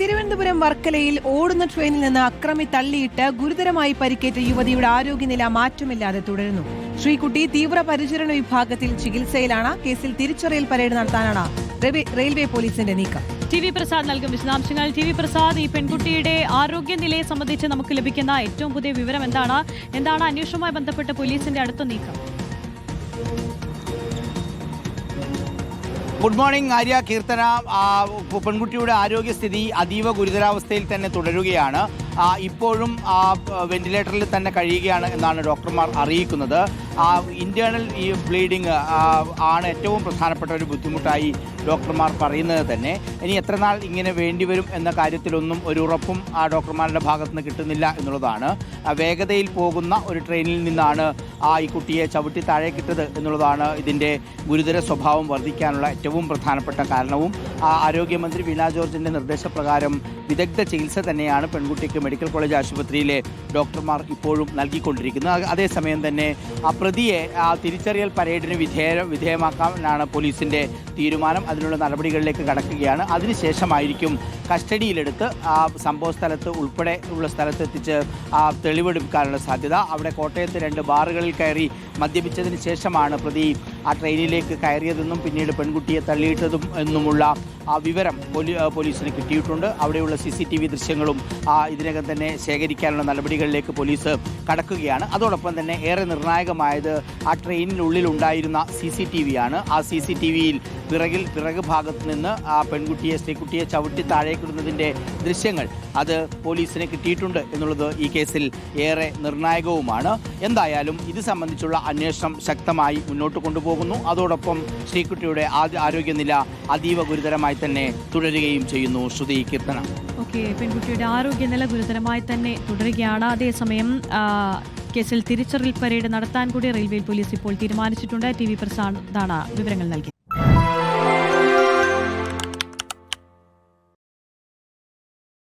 തിരുവനന്തപുരം വർക്കലയിൽ ഓടുന്ന ട്രെയിനിൽ നിന്ന് അക്രമി തള്ളിയിട്ട് ഗുരുതരമായി പരിക്കേറ്റ യുവതിയുടെ ആരോഗ്യനില മാറ്റമില്ലാതെ തുടരുന്നു. ശ്രീകുട്ടി തീവ്രപരിചരണ വിഭാഗത്തിൽ ചികിത്സയിലാണ് കേസിൽ തിരിച്ചറിയൽ പരേഡ് നടത്താനാണ് റെയിൽവേ പോലീസിന്റെ നീക്കം. ടി വി പ്രസാദ് നൽകും വിശദാംശങ്ങൾ. ടി വി പ്രസാദ് ഈ പെൺകുട്ടിയുടെ ആരോഗ്യനിലയെ സംബന്ധിച്ച് നമുക്ക് ലഭിക്കുന്ന ഏറ്റവും പുതിയ വിവരം എന്താണ്? എന്താണ് അന്വേഷണവുമായി ബന്ധപ്പെട്ട് പോലീസിന്റെ അടുത്ത നീക്കം? ഗുഡ് മോർണിംഗ് ആര്യ കീർത്തന പെൺകുട്ടിയുടെ ആരോഗ്യസ്ഥിതി അതീവ ഗുരുതരാവസ്ഥയിൽ തന്നെ തുടരുകയാണ്. ഇപ്പോഴും വെന്റിലേറ്ററിൽ തന്നെ കഴിയുകയാണ് എന്നാണ് ഡോക്ടർമാർ അറിയിക്കുന്നത്. ആ, ഇന്റേണൽ ഈ ബ്ലീഡിങ് ആണ് ഏറ്റവും പ്രധാനപ്പെട്ട ഒരു ബുദ്ധിമുട്ടായി ഡോക്ടർമാർ പറയുന്നത് തന്നെ. ഇനി എത്ര നാൾ ഇങ്ങനെ വേണ്ടിവരും എന്ന കാര്യത്തിലൊന്നും ഒരു ഉറപ്പും ആ ഡോക്ടർമാരുടെ ഭാഗത്തു നിന്ന് കിട്ടുന്നില്ല എന്നുള്ളതാണ്. വേഗതയിൽ പോകുന്ന ഒരു ട്രെയിനിൽ നിന്നാണ് ആ ഈ കുട്ടിയെ ചവിട്ടി താഴേക്കിട്ടത് എന്നുള്ളതാണ് ഇതിന്റെ ഗുരുതര സ്വഭാവം വർദ്ധിക്കാനുള്ള ഏറ്റവും പ്രധാനപ്പെട്ട കാരണവും. ആരോഗ്യമന്ത്രി വീണ ജോർജിന്റെ നിർദ്ദേശപ്രകാരം വിദഗ്ധ ചികിത്സ തന്നെയാണ് പെൺകുട്ടിക്ക് മെഡിക്കൽ കോളേജ് ആശുപത്രിയിലെ ഡോക്ടർമാർ ഇപ്പോഴും നൽകിക്കൊണ്ടിരിക്കുന്നത്. അതേസമയം തന്നെ ആ പ്രതിയെ ആ തിരിച്ചറിയൽ പരേഡിന് വിധേയ വിധേയമാക്കാനാണ് പോലീസിന്റെ തീരുമാനം. അതിനുള്ള നടപടികളിലേക്ക് കടക്കുകയാണ്. അതിനുശേഷമായിരിക്കും കസ്റ്റഡിയിലെടുത്ത് ആ സംഭവ സ്ഥലത്ത് ഉൾപ്പെടെ ഉള്ള സ്ഥലത്ത് എത്തിച്ച് ആ തെളിവെടുക്കാനുള്ള സാധ്യത. അവിടെ കോട്ടയത്ത് രണ്ട് ബാറുകളിൽ കയറി മദ്യപിച്ചതിന് ശേഷമാണ് പ്രതി ആ ട്രെയിനിലേക്ക് കയറിയതെന്നും പിന്നീട് പെൺകുട്ടിയെ തള്ളിയിട്ടതും എന്നുമുള്ള ആ വിവരം പോലീസിന് കിട്ടിയിട്ടുണ്ട്. അവിടെയുള്ള സി സി ടി വി ദൃശ്യങ്ങളും ഇതിനകം തന്നെ ശേഖരിക്കാനുള്ള നടപടികളിലേക്ക് പോലീസ് കടക്കുകയാണ്. അതോടൊപ്പം തന്നെ ഏറെ നിർണായകമായത് ആ ട്രെയിനിനുള്ളിൽ ഉണ്ടായിരുന്ന സി സി ടി വി ആണ്. ആ സി സി ടി വിയിൽ പിറകിൽ പിറക് ഭാഗത്ത് നിന്ന് ആ പെൺകുട്ടിയെ സ്ത്രീക്കുട്ടിയെ ചവിട്ടി താഴേക്കിടുന്നതിന്റെ ദൃശ്യങ്ങൾ അത് പോലീസിന് കിട്ടിയിട്ടുണ്ട് എന്നുള്ളത് ഈ കേസിൽ ഏറെ നിർണായകവുമാണ്. എന്തായാലും ഇത് സംബന്ധിച്ചുള്ള അന്വേഷണം ശക്തമായി മുന്നോട്ട് കൊണ്ടുപോകുന്നു. അതോടൊപ്പം ശ്രീകുട്ടിയുടെ ആരോഗ്യനില അതീവ ഗുരുതരമായി തന്നെ തുടരുകയും ചെയ്യുന്നു ശ്രുതി കീർത്തന. ഓക്കെ പെൺകുട്ടിയുടെ ആരോഗ്യനില ഗുരുതരമായി തന്നെ തുടരുകയാണ്. അതേസമയം കേസിൽ തിരിച്ചറിയൽ പരേഡ് നടത്താൻ കൂടി റെയിൽവേ പോലീസ് ഇപ്പോൾ തീരുമാനിച്ചിട്ടുണ്ട്. ടി വി പ്രസാദാണ് വിവരങ്ങൾ നൽകി